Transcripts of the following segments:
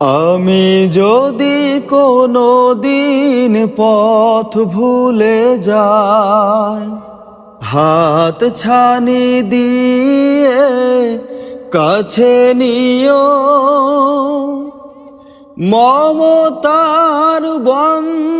আমি যদি কোনো দিন পথ ভুলে যাই হাত ছানি দিয়ে কাছে নিও। মমতার বন্ধনে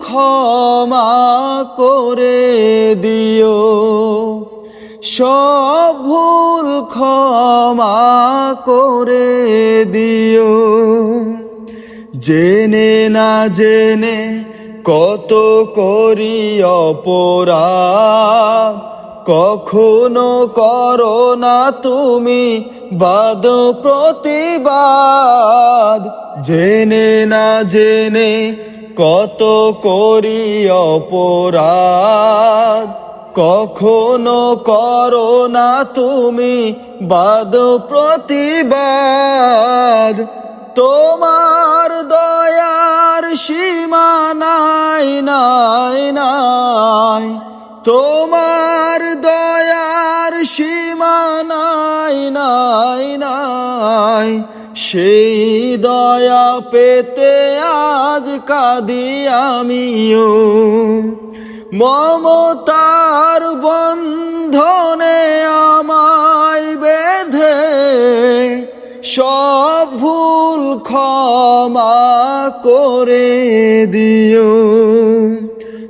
ক্ষমা করে দিও। সব ভুল ক্ষমা করে দিও। জেনে না জেনে কত করি অপরাধ কখনো করো না তুমি বাদ প্রতিবাদ। জেনে না জেনে কত করি অপরাধ। কখনো করো না তুমি বাদ প্রতিবাদ। তোমার দয়ার সীমা নাই নাই নাই। তোমার দয়ার সীমা নাই নাই নাই। সেই দয়া পেতে আজ কাঁদি আমিও। মমতার বন্ধনে আমায় বেঁধে সব ভুল ক্ষমা করে দিও।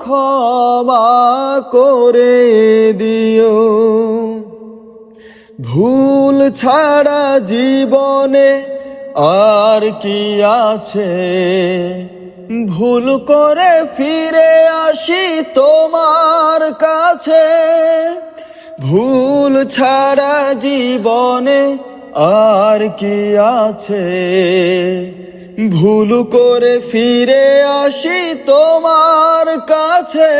ক্ষমা করে দিও। ভুল ছাড়া জীবনে আর কি আছে? ভুল করে ফিরে আসি তোমার কাছে। ভুল ছাড়া জীবনে আর কি আছে? ভুল করে ফিরে আসি তোমার কাছে।